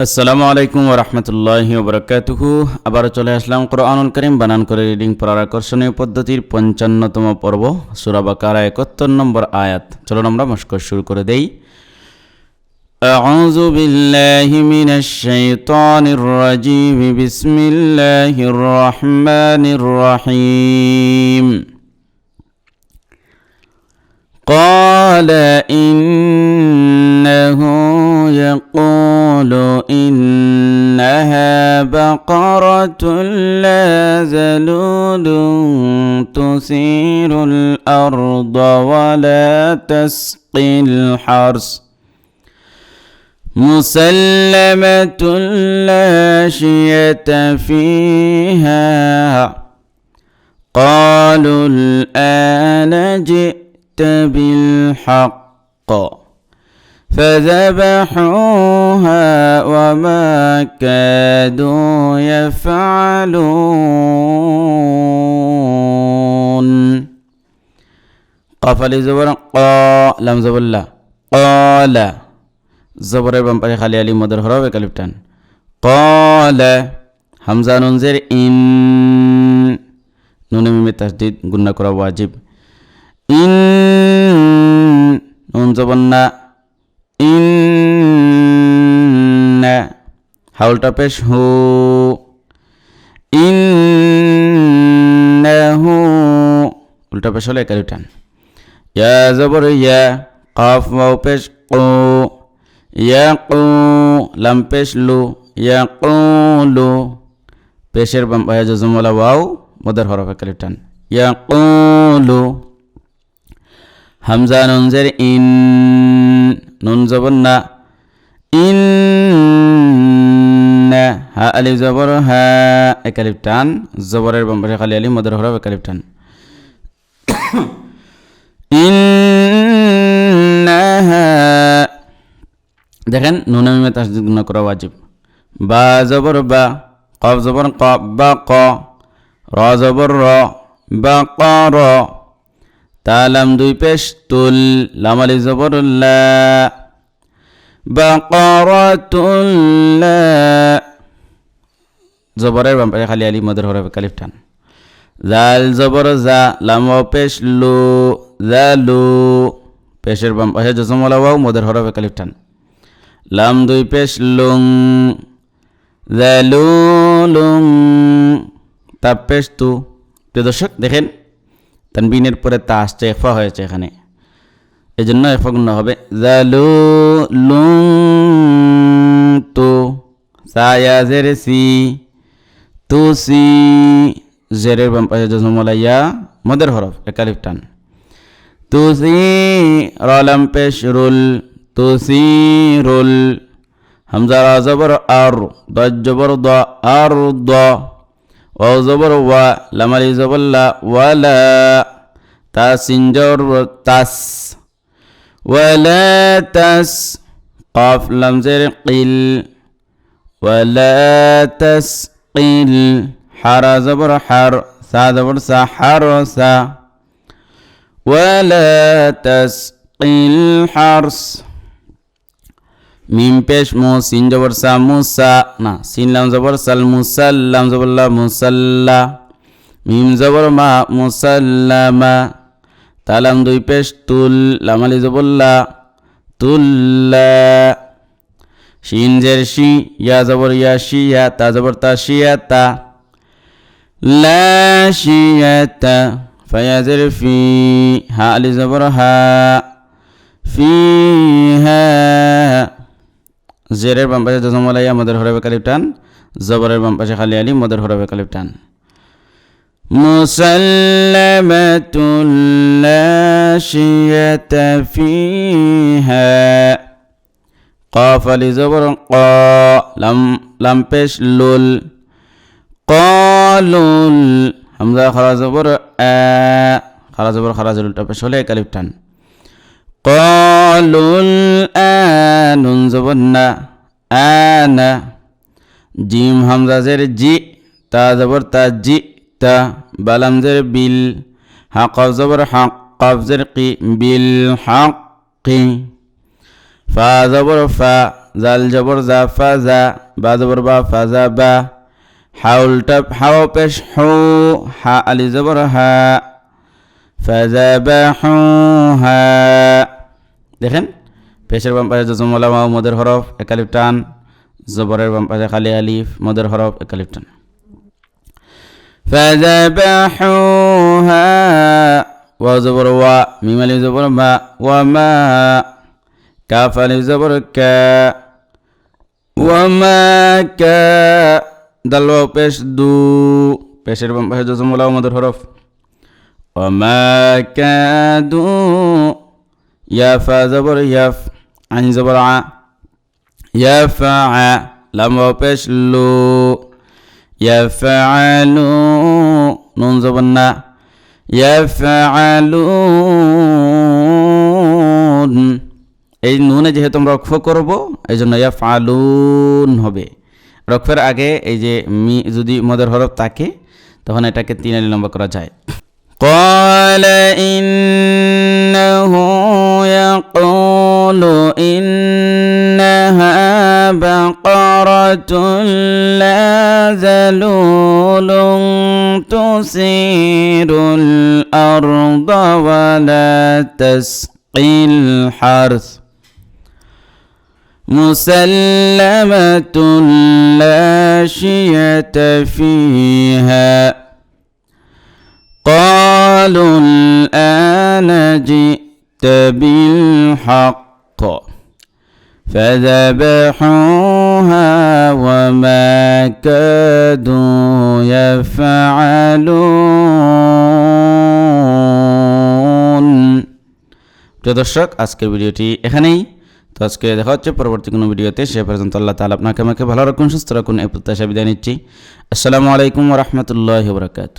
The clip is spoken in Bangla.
আসসালামু আলাইকুম ওরহমতুল্লাহি ওবরাকাতুহু আবার চলে আসলাম কোরআনুল করিম বানান করে রিডিং পড়ার আকর্ষণীয় পদ্ধতির পঞ্চান্নতম পর্ব সুরাবাকারা একাত্তর নম্বর আয়াত চলুন আমরা মস্কর শুরু করে দেই أعوذ بالله من الشيطان الرجيم بسم الله الرحمن الرحيم قال إنه بقرة لا ذلول تثير الأرض ولا تسقي الحرث مسلمة لا شية فيها. قالوا الآن جئت بالحق. فذبحوها وما كادوا يفعلون قفل زبر قا لم زبر لا قال زبر بن بري خلي علي مدر هرو كلبتان قال حمزه نون زير ان نون ميم تشديد غنكر واجب ان نون زبرنا হাউলটা পেশ হু। ইন হু উল্টা পেশ হলে একালিফ টান ইয়া জবর, ইয়া কাফ, ওয়াও পেশ কো। ইয়াকু লাম পেশ লু। ইয়াকুলু পেশের বাম পায়ে জজমলা ওয়াও, মদের হরফ একালিফ টান ইয়াকুলু হামজা নুনজের ইন। নুন জবর না। ইন হা আলিফ জবর, হা একালিফ টান, জবরের বাম পাশে খালি আলিফ, মদের হরফ একালিফ টান। দেখেন নুন মিমে তাসদিদ গুণ করা ওয়াজিব। বা জবর, বা, কফ জবর, ক, বা, ক, র জবর, র, বা, ক, র। তালাম দুই পেশ, তুল লামালি জবর, লা। বা করতুল্লা জবরের বাম পাশে খালি আলি মদের হরফে কালিফ টান জাল জবর জা লাম পেশ লু জালু পেশের বাম পাশে জসমলা মদের হরফে কালিফ টান লাম দুই পেশ লুং জালুলুং তাপ পেশ তু। প্রিয় দর্শক, দেখেন, তানবিনের পরে তা আসছে, এফা হয়েছে এখানে। এই জন্য এফা গুণ হবে জালু লুং তু। সায়া জের সি তু সি জেরের বাম পাশে জজমলাইয়া মদের হরফ একালিফ টান তু সি রলাম পেশ রুল তুসিরুল হামজা রা জবর আর দজ জবর দ আর দ ও জবর ওয়া লামালি জবর লা ওয়ালা তা সিনজর তাস ওয়ালা তাস قاف لم زر قل ولا تسقل حر زبر حر سا زبر سا حر سا ولا تسقل حرس মিম পেশ মু সিন জবর সা মুসা না সিন লাম জবর সাল মুসাল্লাম জবরল্লা মুসাল্লা মিম জবর মা মুসাল্লামা তালাম দুই পেশ তুল লামালি জবরল্লা তুল্লা শিন জের শি, ইয়া জবর ইয়া শিয়া তা জবর তা শিয়া তা। লা শিয়াতা ফায়াজের ফি হা, আলি জবর হা, ফি হা। জেরের বাম পাশে জজমলাই মদের হরবে কালিপ টান। জবরের বাম পাশে খালি আলি, মদের হরবে কালিপ টান। মুসাল্লামাতুল লা শিয়াতা ফিহা قاف لزبر قا لم لم بش لول قالول حمزه خلاص زبر ا خلاص زبر خرا زلول টা পেশ হলে কালিফ টান قالول ان زبرنا انا جيم হামজা জের جي تا زبر تا جي تا বালাম জের بيل حق زبر حق কফ জের কি বিল হাক কি ফা জবর ফা, জাল জবর জা, ফা জা, বা জবর বা, ফা জা, বা। হাউলটা হাও পেশ হু, হা আলি জবর হা। ফাজাবাহুহা দেখেন, পেশের বাম পাশে জজমলা মাও মদের হরফ, একালিফ টান। জবরের বাম পাশে খালি আলিফ, মদের হরফ, একালিফ টান। ফাজাবাহুহা ওয়া জবর ওয়া, মিম আলিফ জবর মা, ওয়া মা। كافل زبر كا وما كا دلو بش دو. بش ربما بش بحجة زمولا ومدر حرف وما كادوا يافا زبر يف عن زبر ع. يفع لما بش لو. يفعلوا نون زبرنا يفعلون এই নুনে যেহেতু আমরা রক্ষ করব এই জন্য ইয়াফআলুন হবে রক্ষের আগে এই যে মি যদি মদের হরফ থাকে তখন এটাকে তিন আলি লম্বা করা যায় قال إنه يقول إنها بقرة لا ذلول تثير الأرض ولا تسقي الحرث مسلمة لا شية فيها قالوا الآن جئت بالحق فذبحوها وما كادوا يفعلون প্রিয় দর্শক আজকের ভিডিওটি এখানেই তো আজকে দেখা হচ্ছে, পরবর্তী কোনো ভিডিওতে। সে পর্যন্ত আল্লাহ তালা আপনাকে আমাকে ভালো রাখুন, সুস্থ রাখুন, এই প্রত্যাশা বিদায় নিচ্ছি। আসসালামু আলাইকুম রহমতুল্লাহ বরকাত